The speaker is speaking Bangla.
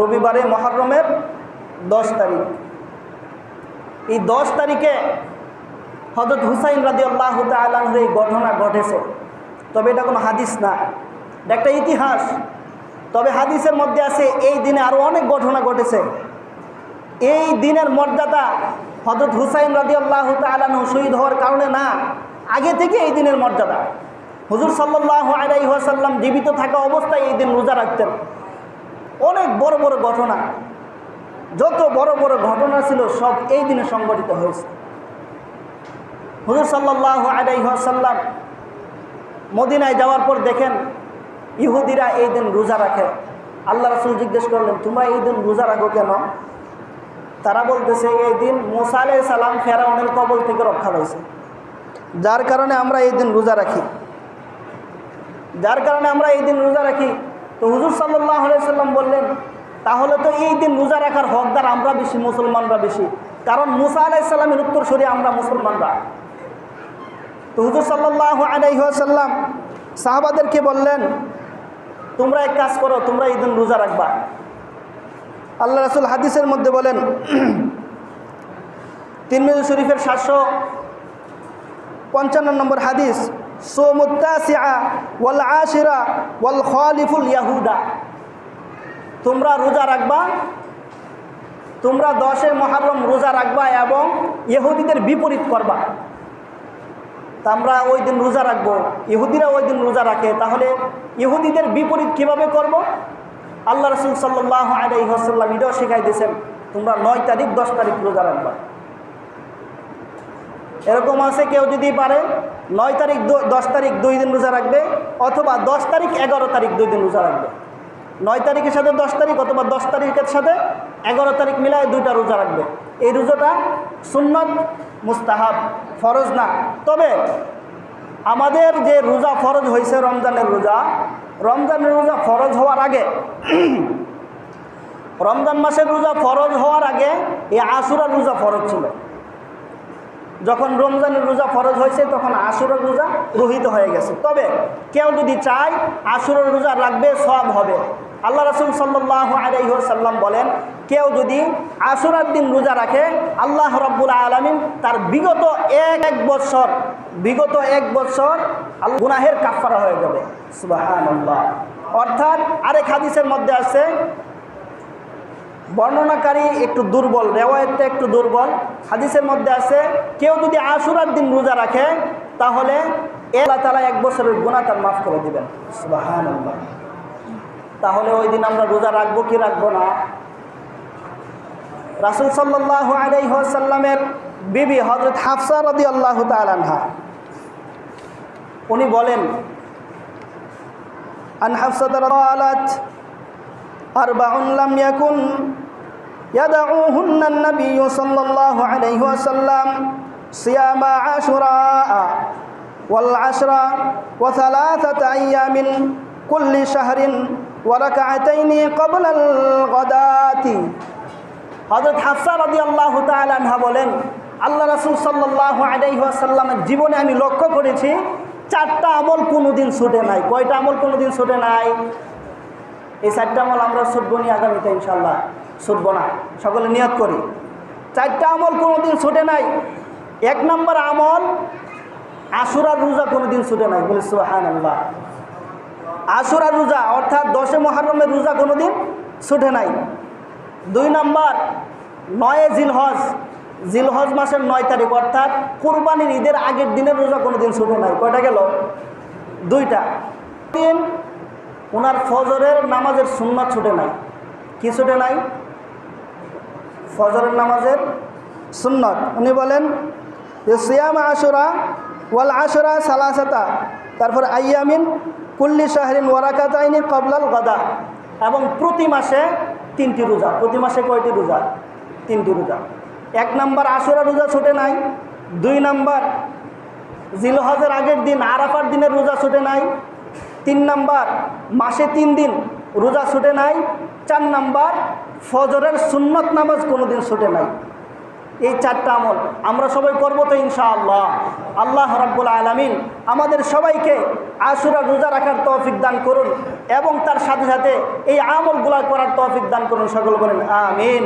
রবিবারে মহরমের দশ তারিখ। এই দশ তারিখে হজরত হুসাইন রাজি আল্লাহ তালাহের এই ঘটনা ঘটেছে। তবে এটা কোনো হাদিস না একটা ইতিহাস। তবে হাদিসের মধ্যে আছে, এই দিনে আরও অনেক ঘটনা ঘটেছে। এই দিনের মর্যাদা হজরত হুসাইন রাজি আল্লাহ তালাহ শহীদ হওয়ার কারণে না, আগে থেকে এই দিনের মর্যাদা। হুজুর সাল্লাহ আলাইসাল্লাম জীবিত থাকা অবস্থায় এই দিন রোজা রাখতেন। অনেক বড় বড় ঘটনা। যত বড় বড় ঘটনা ছিল, সব এই দিনে সংগঠিত হয়েছে। হুজুর সাল্লাহ আলাইসাল্লাম মদিনায় যাওয়ার পর দেখেন, ইহুদিরা এই দিন রোজা রাখে। আল্লাহ রসুল জিজ্ঞেস করলেন, তোমরা এই দিন রোজা রাখো কেন? তারা বলতেছে, এই দিন মোসা আলাই সালাম ফেরাউনের কবল থেকে রক্ষা পাইছে। যার কারণে আমরা এই দিন রোজা রাখি। যার কারণে আমরা এই দিন রোজা রাখি। তো হুজুর সাল্লাহ সাল্লাম বললেন, তাহলে তো এই দিন রোজা রাখার হকদার আমরা বেশি, মুসলমানরা বেশি। কারণ মুসা আলাইসাল্লামের উত্তর সরি আমরা মুসলমানরা। তো হুজুর সাল্লাহ আলাইসাল্লাম সাহাবাদেরকে বললেন, তোমরা এক কাজ করো, তোমরা এই দিন রোজা রাখবা। আল্লাহ রাসুল হাদিসের মধ্যে বলেন তিরমিজু শরীফের সাতশো পঞ্চান্ন নম্বর হাদিস ইয়াহুদা। তোমরা রোজা রাখবা, তোমরা দশে মহারম রোজা রাখবা এবং ইহুদিদের বিপরীত করবা। তা আমরা ওই দিন রোজা রাখব, ইহুদিরা ওই দিন রোজা রাখে, তাহলে ইহুদিদের বিপরীত কীভাবে করব? আল্লাহ রসুল সাল্লাহ আলাইসাল্লাম এটাও শেখাই দিয়েছেন, তোমরা নয় তারিখ দশ তারিখ রোজা রাখবা। এরকম আছে, কেউ যদি পারে, নয় তারিখ দশ তারিখ দুই দিন রোজা রাখবে, অথবা দশ তারিখ এগারো তারিখ দুই দিন রোজা রাখবে। নয় তারিখের সাথে দশ তারিখ অথবা দশ তারিখের সাথে এগারো তারিখ মিলায় দুইটা রোজা রাখবে। এই রোজাটা সুন্নত, মুস্তাহাব, ফরজ না। তবে আমাদের যে রোজা ফরজ হয়েছে রমজানের রোজা রমজানের রোজা ফরজ হওয়ার আগে, রমজান মাসের রোজা ফরজ হওয়ার আগে এই আশুরার রোজা ফরজ ছিল। যখন রমজানের রোজা ফরজ হয়েছে, তখন আশুরের রোজা রহিত হয়ে গেছে। তবে কেউ যদি চায় আশুরের রোজা রাখবে সব হবে। আল্লাহ রসুল সাল্লাহ আলাইসাল্লাম বলেন, কেউ যদি আশুরার দিন রোজা রাখে, আল্লাহ রব্বুল আলমিন তার বিগত এক এক বৎসর বিগত এক আল্লাহ গুনাহের কাফারা হয়ে যাবে। সুবাহান অর্থাৎ আরেক হাদিসের মধ্যে আছে বর্ণনাকারী একটু দুর্বল, রেওয়ায়তটা একটু দুর্বল। হাদিসের মধ্যে আছে, কেউ যদি আশুরার দিন রোজা রাখে, তাহলে আল্লাহ তালা এক বছরের গুণা তার মাফ করে দেবেন। তাহলে ওই দিন আমরা রোজা রাখব কি রাখব না? রাসুল সাল্লাহ আলাইসাল্লামের বিবি হজরত হাফসা রদি আল্লাহ তালানহা উনি বলেন, আন হাফসাদ আর লাম ইয়াকুন يدعوهن النبي صلى الله عليه وسلم صيام عاشوراء والعشر وثلاثة أيام كل شهر وركعتين قبل الغداة হজরত হাফসা রদি আল্লাহ তালানহা বলেন আল্লাহ রসুল সাল্লাহ আলাইসাল্লামের জীবনে আমি লক্ষ্য করেছি চারটা আমল কোনোদিন ছুটে নাই কয়টা আমল কোনোদিন ছুটে নাই এই চারটা আমল আমরা ছুটবো নি আগামীতে ইনশাল্লাহ ছুটবো না। সকলে নিয়ত করি। চারটা আমল কোনোদিন ছুটে নাই। এক নম্বর আমল, আশুরার রোজা কোনোদিন ছুটে নাই। বলে সুহান আল্লাহ আশুরার রোজা, অর্থাৎ দশে মহারমের রোজা কোনোদিন ছুটে নাই। দুই নম্বর, নয়ে জিলহজ। জিলহজ মাসের নয় তারিখ, অর্থাৎ কোরবানির ঈদের আগের দিনের রোজা কোনোদিন ছুটে নাই। কয়টা গেল? দুইটা। তিন ওনার ফজরের নামাজের সুন্নাত ছুটে নাই। কি ছুটে নাই? ফজরের নামাজের সুন্নত। উনি বলেন যে সিয়াম আশুরা ওয়াল আশুরা সালাসাতা, তারপর আইয়ামিন কুল্লি শাহরিন ওয়ারাকাতাইনি কবলাল গদা, এবং প্রতি মাসে তিনটি রোজা, প্রতি মাসে কয়টি রোজা? তিনটি রোজা। এক নাম্বার আশুরা রোজা ছুটে নাই, দুই নাম্বার জিলহজের আগের দিন আরাফার দিনের রোজা ছুটে নাই, তিন নাম্বার মাসে তিন দিন রোজা ছুটে নাই, চার নাম্বার ফজরের সুন্নত নামাজ কোনো দিন ছুটে নাই। এই চারটা আমল আমরা সবাই করব তো ইনশাআল্লাহ। আল্লাহ রাব্বুল আলমিন আমাদের সবাইকে আশুরা রোজা রাখার তৌফিক দান করুন এবং তার সাথে সাথে এই আমলগুলা করার তৌফিক দান করুন, সকল করেন আমিন।